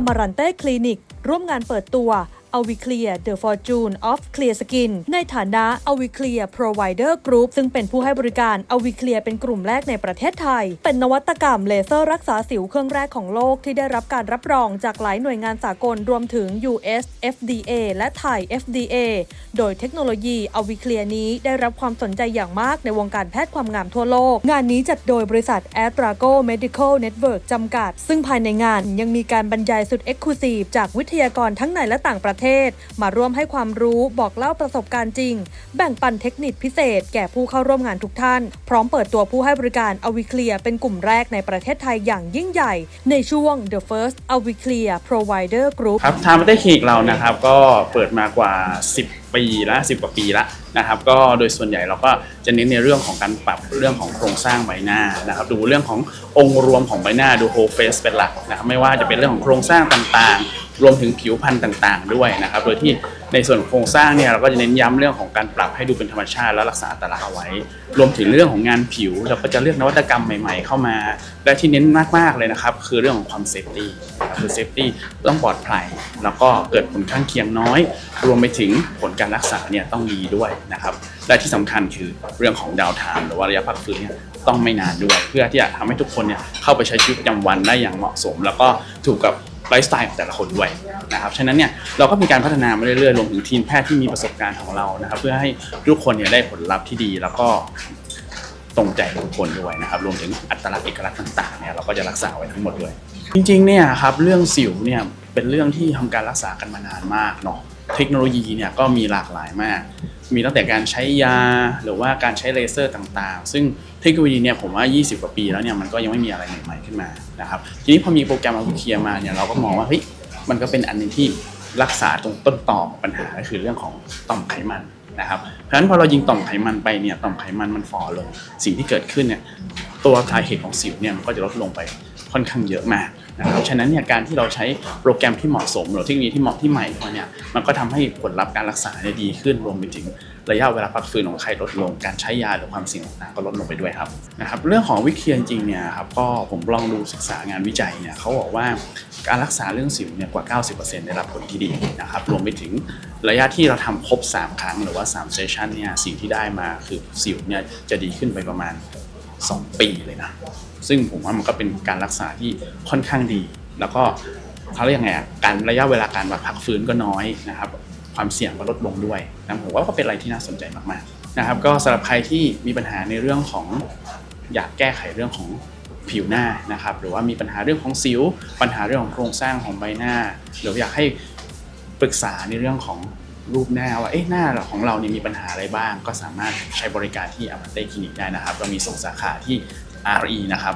อมารันเต้คลินิก ร่วมงานเปิดตัว a v i c l e a The Fortune of Clear Skin ในฐานะ a v i c l e a Provider Group ซึ่งเป็นผู้ให้บริการ a v i c l e a เป็นกลุ่มแรกในประเทศไทย เป็นนวัตกรรมเลเซอร์รักษาสิวเครื่องแรกของโลกที่ได้รับการรับรองจากหลายหน่วยงานสากลรวมถึง US FDA และไทย FDA โดยเทคโนโลยี a v i c l e a นี้ได้รับความสนใจอย่างมากในวงการแพทย์ความงามทั่วโลก งานนี้จัดโดยบริษัท a t r a g o Medical Network จำกัด ซึ่งภายในงานยังมีการบรรยายสุด Exclusive จากวิทยากรทั้งในและต่างประเทศมาร่วมให้ความรู้บอกเล่าประสบการณ์จริง แบ่งปันเทคนิคพิเศษ แก่ผู้เข้าร่วมงานทุกท่าน พร้อมเปิดตัวผู้ให้บริการ a v i c l e a r เป็นกลุ่มแรกในประเทศไทยอย่างยิ่งใหญ่ ในช่วง The First a v i c l e a r Provider Group ครับทางประเทศคลินิกเรานะครับก็เปิดมากว่า 10 ปีละ 10 กว่าปีละนะครับก็โดยส่วนใหญ่เราก็จะเน้นในเรื่องของการปรับเรื่องของโครงสร้างใบหน้านะครับดูเรื่องขององค์รวมของใบหน้าดู whole face เป็นหลักนะครับไม่ว่าจะเป็นเรื่องของโครงสร้างต่างๆ รวมถึงผิวพรรณต่างๆ ด้วยนะครับ โดยที่ในส่วนของโครงสร้างเนี่ยเราก็จะเน้นย้ำเรื่องของการปรับให้ดูเป็นธรรมชาติและรักษาอัตลักษณ์เอาไว้ รวมถึงเรื่องของงานผิวเราก็จะเลือกนวัตกรรมใหม่ ๆ เข้ามา และที่เน้นมากๆเลยนะครับ คือเรื่องของความเซฟตี้คือเซฟตี้ต้องปลอดภัยแล้วก็เกิดผลข้างเคียงน้อย รวมไปถึงผลการรักษาเนี่ยต้องดีด้วยนะครับและที่สำคัญคือเรื่องของดาวไทม์หรือว่าระยะพักฟื้นเนี่ยต้องไม่นานด้วย เพื่อที่จะทำให้ทุกคนเนี่ยเข้าไปใช้ชีวิตประจำวันได้อย่างเหมาะสม แล้วก็ถูกกับ ไลฟ์สไตล์ของแต่ละคนด้วยนะครับฉะนั้นเนี่ยเราก็มีการพัฒนามาเรื่อยๆรวมถึงทีมแพทย์ที่มีประสบการณ์ของเรานะครับ เพื่อให้ทุกคนเนี่ยได้ผลลัพธ์ที่ดีแล้วก็ตรงใจทุกคนด้วยนะครับรวมถึงอัตลักษณ์เอกลักษณ์ต่างๆเนี่ยเราก็จะรักษาไว้ทั้งหมดด้วย จริงๆเนี่ยครับเรื่องสิวเนี่ยเป็นเรื่องที่ทำการรักษากันมานานมากเนาะ เทคโนโลยีเนี่ยก็มีหลากหลายมาก มีตั้งแต่การใช้ยาหรือว่าการใช้เลเซอร์ต่างๆ ซึ่งเทคโนโลยีเนี่ยผมว่า 20 กว่าปีแล้วเนี่ยมันก็ยังไม่มีอะไรใหม่ๆขึ้นมานะครับทีนี้พอมีโปรแกรมอาวุเคลียร์มาเนี่ยเราก็มองว่าเฮ้ยมันก็เป็นอันหนึงที่รักษาตรงต้นตอของปัญหาก็คือเรื่องของต่อมไขมันนะครับเพราะฉะนั้นพอเรายิงต่อมไขมันไปเนี่ยต่อมไขมันมันฝ่อลงสิ่งที่เกิดขึ้นเนี่ยตัวสาเหตุของสิวเนี่ยมันก็จะลดลงไป ค่อนข้างเยอะมากนะครับฉะนั้นเนี่ยการที่เราใช้โปรแกรมที่เหมาะสมหรือเทคโนโลยีที่เหมาะที่ใหม่เข้ามาเนี่ยมันก็ทำให้ผลลัพธ์การรักษาเนี่ยดีขึ้นรวมไปถึงระยะเวลาพักฟื้นของใครลดลง การใช้ยาหรือความเสี่ยงต่างๆก็ลดลงไปด้วยครับนะครับเรื่องของวิเคียนจริงเนี่ยครับก็ผมลองดูศึกษางานวิจัยเนี่ยเขาบอกว่าการรักษาเรื่องสิวเนี่ยกว่า 90%ได้รับผลที่ดีนะครับรวมไปถึงระยะที่เราทำครบ 3 ครั้งหรือว่า3เซสชันเนี่ยสิ่งที่ได้มาคือสิวเนี่ยจะดีขึ้นไปประมาณ 2 ปีเลยนะ ซึ่งผมว่ามันก็เป็นการรักษาที่ค่อนข้างดี แล้วก็เขาเรียกไงอะการระยะเวลาการแบบพักฟื้นก็น้อยนะครับ ความเสี่ยงก็ลดลงด้วยนะผมว่าก็เป็นอะไรที่น่าสนใจมากๆนะครับ ก็สำหรับใครที่มีปัญหาในเรื่องของอยากแก้ไขเรื่องของผิวหน้านะครับ หรือว่ามีปัญหาเรื่องของสิว ปัญหาเรื่องของโครงสร้างของใบหน้า หรืออยากให้ปรึกษาในเรื่องของ รูปหน้าว่าเอ๊ะหน้าของเราเนี่ยมีปัญหาอะไรบ้าง ก็สามารถใช้บริการที่อามาเต้คลินิกได้นะครับเรามีส่งสาขาที่ RE นะครับ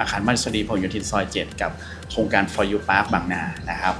อาคารมัสดีพหลโยธินซอย 7 กับโครงการ For You Park บางนานะครับ